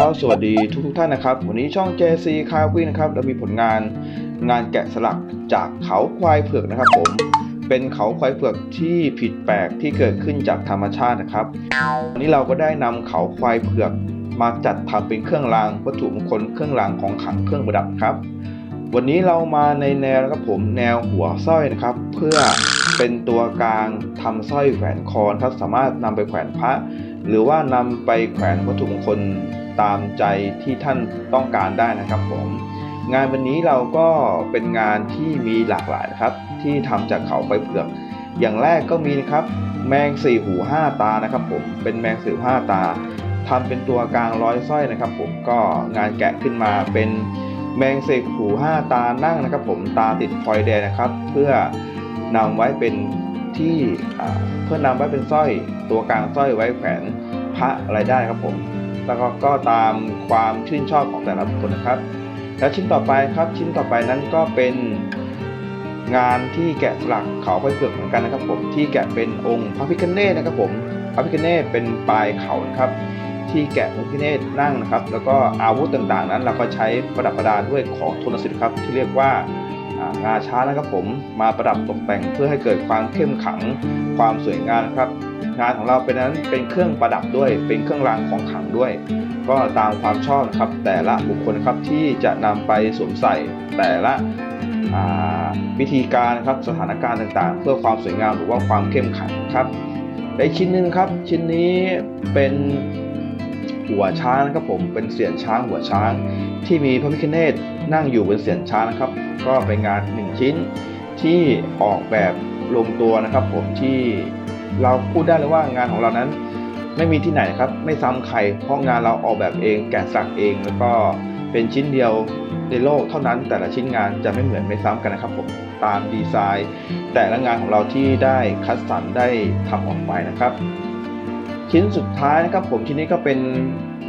ครับสวัสดีทุกทท่านนะครับ วันนี้ช่อง JC c a r v i นะครับเรามีผลงานงานแกะสลักจากเขาควายเผือกนะครับ ผมเป็นเขาควายเผือกที่ผิดแปลกที่เกิดขึ้นจากธรรมชาตินะครับวันนี้เราก็ได้นำเขาควายเผือกมาจัดทำเป็นเครื่องรางวัตถุมงคลเครื่องรางของขลังเครื่องประดับครับ วันนี้เรามาในแนวนะครับผมแนวหัวสร้อยนะครับ เพื่อเป็นตัวกลางทำสร้อยแขวนคอนะครับสามารถนำไปแขวนพระ หรือว่านำไปแขวนวัตถุมงคล ตามใจที่ท่านต้องการได้นะครับผมงานวันนี้เราก็เป็นงานที่มีหลากหลายนะครับ ที่ทำจากเขาไปเผือก อย่างแรกก็มีนะครับแมงสี่หูห้าตานะครับผมเป็นแมงสี่ห้าตาทำเป็นตัวกลางร้อยสร้อยนะครับ ผมก็งานแกะขึ้นมาเป็นแมงสี่หูห้าตานั่งนะครับ ผมตาติดฟอยแดงนะครับ เพื่อนำไว้เป็นที่เพื่อนำไว้เป็นสร้อย ตัวกลางสร้อยไว้แขวนพระอะไรได้ครับผม แล้วก็ก็ตามความชื่นชอบของแต่ละบุคคลนะครับ แล้วชิ้นต่อไปครับชิ้นต่อไปนั้นก็เป็นงานที่แกะสลักเขาไปเผือกเหมือนกันนะครับผมที่แกะเป็นองค์พระพิฆเนศนะครับผมพระพิฆเนศเป็นปลายเขานะครับ ที่แกะพระพิฆเนศนั่งนะครับ แล้วก็อาวุธต่างๆนั้นเราก็ใช้ประดับประดาด้วยของโทนสิทธิ์ครับที่เรียกว่า งาช้างนะครับผมมาประดับตกแต่งเพื่อให้เกิดความเข้มขังความสวยงามครับ งานของเราเป็นนั้นเป็นเครื่องประดับด้วย เป็นเครื่องรางของขลังด้วย ก็ตามความชอบนะครับ แต่ละบุคคลครับที่จะนำไปสวมใส่แต่ละวิธีการครับสถานการณ์ต่างๆ เพื่อความสวยงามหรือว่าความเข้มขังครับและชิ้นหนึ่งครับชิ้นนี้เป็น หัวช้างนะครับผมเป็นเสียนช้างหัวช้าง ที่มีพระพิฆเนศนั่งอยู่บนเสียนช้างนะครับ ก็เป็นงานหนึ่งชิ้นที่ออกแบบลงตัวนะครับ ผมที่เราพูดได้เลยว่างานของเรานั้น ไม่มีที่ไหนนะครับ ไม่ซ้ำใครเพราะงานเราออกแบบเองแกะสลักเองแล้วก็เป็นชิ้นเดียวในโลกเท่านั้นแต่ละชิ้นงานจะไม่เหมือนไม่ซ้ำกันนะครับผมตามดีไซน์ แต่ละงานของเราที่ได้คัดสรรได้ทำออกไปนะครับ ชิ้นสุดท้ายนะครับผมชิ้นนี้ก็เป็น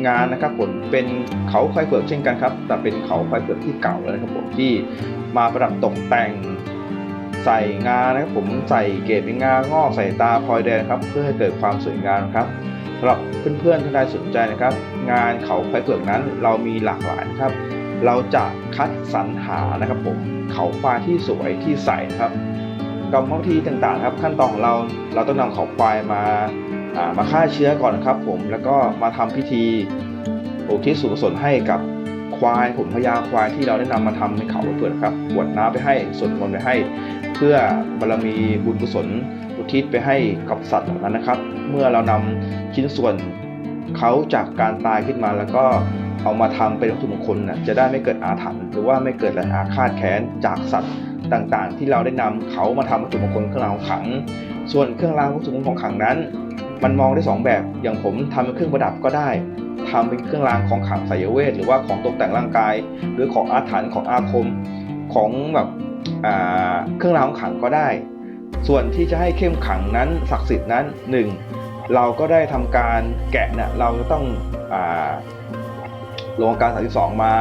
งานนะครับผมเป็นเขาควายเผือกเช่นกันครับ แต่เป็นเขาควายเผือกที่เก่าแล้วนะครับผมที่มาประดับตกแต่งใส่งานนะครับผมใส่เกล็ดเป็นงางอกใส่ตาพลอยแดงครับ เพื่อให้เกิดความสวยงามครับสำหรับเพื่อนๆท่านใดสนใจนะครับ งานเขาควายเผือกนั้นเรามีหลากหลายนะครับ เราจะคัดสรรหานะครับผมเขาควายที่สวยที่ใส่นะครับกรรมวิธีต่างๆ ครับ ขั้นตอนของเราเราต้องนำเขาควายมา มาฆ่าเชื้อก่อนครับ ผมแล้วก็มาทำพิธีอุทิศส่วนกุศลให้กับควายผมพญาควายที่เราได้นำมาทำในเขาเผือกครับกรวดน้ำไปให้สวดมนต์ไปให้ เพื่อบารมีบุญกุศลอุทิศไปให้กับสัตว์เหล่านั้นนะครับ เมื่อเรานำชิ้นส่วนเขาจากการตายขึ้นมาแล้วก็เอามาทำเป็นวัตถุมงคลนะจะได้ไม่เกิดอาถรรพ์หรือว่าไม่เกิดแรงอาฆาตแค้นจากสัตว์ต่างๆ ที่เราได้นำเขามาทำวัตถุมงคลเครื่องรางของขลัง ส่วนเครื่องรางวัตถุมงคลของขลังนั้น มันมองได้สองแบบ อย่างผมทำเป็นเครื่องประดับก็ได้ทำเป็นเครื่องรางของขลังไสยเวท หรือว่าของตกแต่งร่างกาย หรือของอาถรรพ์ของอาคม ของแบบอ่าเครื่องรางของขลังก็ได้ ส่วนที่จะให้เข้มขลังนั้นศักดิ์สิทธิ์นั้นหนึ่งเราก็ได้ทำการแกะเนี่ยเราจะต้องอาลงการ 32 มา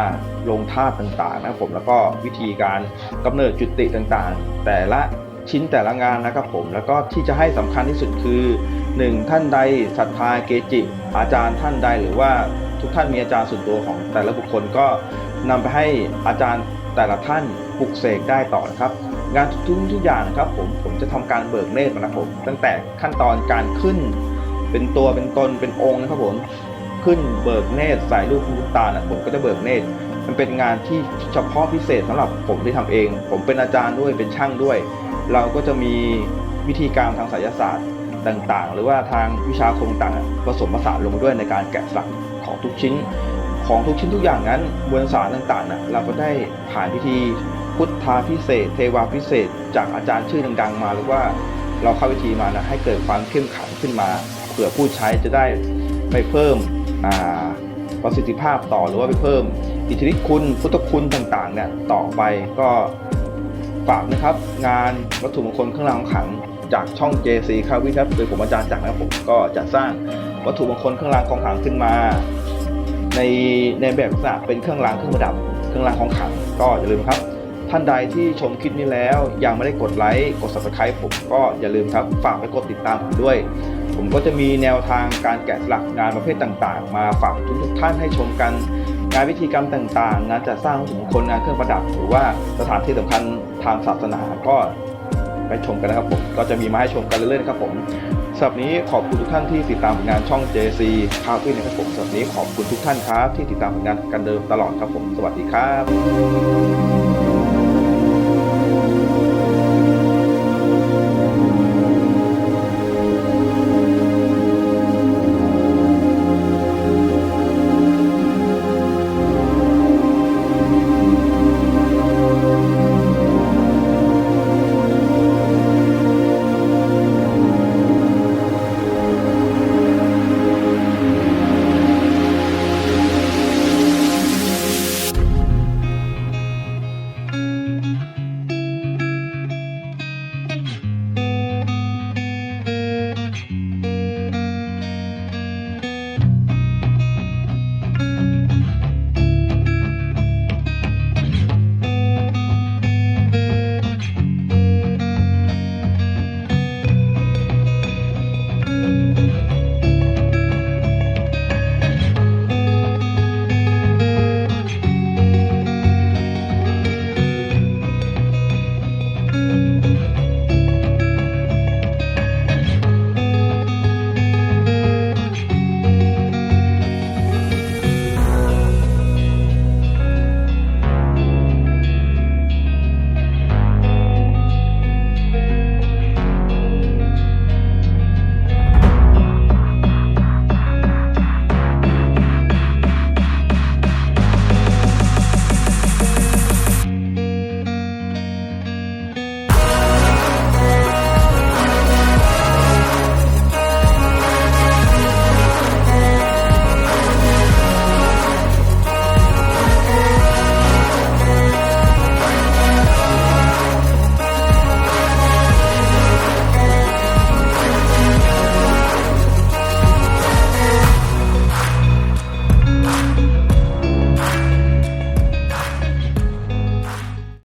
ลงธาตุต่างๆนะผมแล้วก็วิธีการกำเนิดจุติต่างๆ แต่ละ ชิ้นแต่ละงานนะครับผม แล้วก็ที่จะให้สำคัญที่สุดคือ 1. ท่านใดศรัทธาเกจิ อาจารย์ท่านใดหรือว่าทุกท่านมีอาจารย์ส่วนตัวของแต่ละบุคคลก็นำไปให้อาจารย์แต่ละท่านปลุกเสกได้ต่อนะครับ งานทุกทุกอย่างนะครับผมผมจะทำการเบิกเนตรนะครับผมตั้งแต่ขั้นตอนการขึ้น เป็นตัวเป็นตนเป็นองค์นะครับผมขึ้นเบิกเนตรใส่รูปลูกตานะผมก็จะเบิกเนตร มันเป็นงานที่เฉพาะพิเศษสำหรับผมที่ทำเอง ผมเป็นอาจารย์ด้วยเป็นช่างด้วย เราก็จะมีวิธีการทางไสยศาสตร์ต่างๆ หรือว่าทางวิชาคมต่างผสมผสานลงมาด้วยในการแกะสลักของทุกชิ้น ของทุกชิ้นทุกอย่างนั้นบนสารต่างๆนะเราก็ได้ผ่านพิธีพุทธาพิเศษ เทวาพิเศษ จากอาจารย์ชื่อดังๆ มาหรือว่าเราเข้าพิธีมานะให้เกิดความเข้มขังขึ้นมาเผื่อผู้ใช้จะได้ไปเพิ่มประสิทธิภาพต่อหรือว่าไปเพิ่ม อิทธิฤทธิ์คุณพุทธคุณต่างๆเนี่ยต่อไปก็ฝากนะครับ งานวัตถุมงคลเครื่องรางของขลังจากช่อง JC คาวิครับโดยผมอาจารย์จักนะครับผมก็จะสร้างวัตถุมงคลเครื่องรางของขลังขึ้นมา ในในแบบลักษณะเป็นเครื่องรางเครื่องประดับ เครื่องรางของขลังก็อย่าลืมครับ ท่านใดที่ชมคลิปนี้แล้ว ยังไม่ได้กดไลค์กด subscribe ผมก็อย่าลืมครับ ฝากไปกดติดตามผมด้วย ผมก็จะมีแนวทางการแกะสลักงานประเภทต่างๆ มาฝากทุกๆท่านให้ชมกัน งานพิธีกรรมต่างๆ งานจัดสร้างวัตถุมงคลงานเครื่องประดับ หรือว่าสถานที่สำคัญทางศาสนาก็ไปชมกันนะครับผมก็จะมีมาให้ชมกันเรื่อยๆนะครับผมสำหรับนี้ขอบคุณทุกท่านที่ติดตามผลงานช่อง JC คาเฟ่นะครับผมสำหรับนี้ขอบคุณทุกท่านครับที่ติดตามผลงานกันเดิมตลอดครับผม สวัสดีครับ Música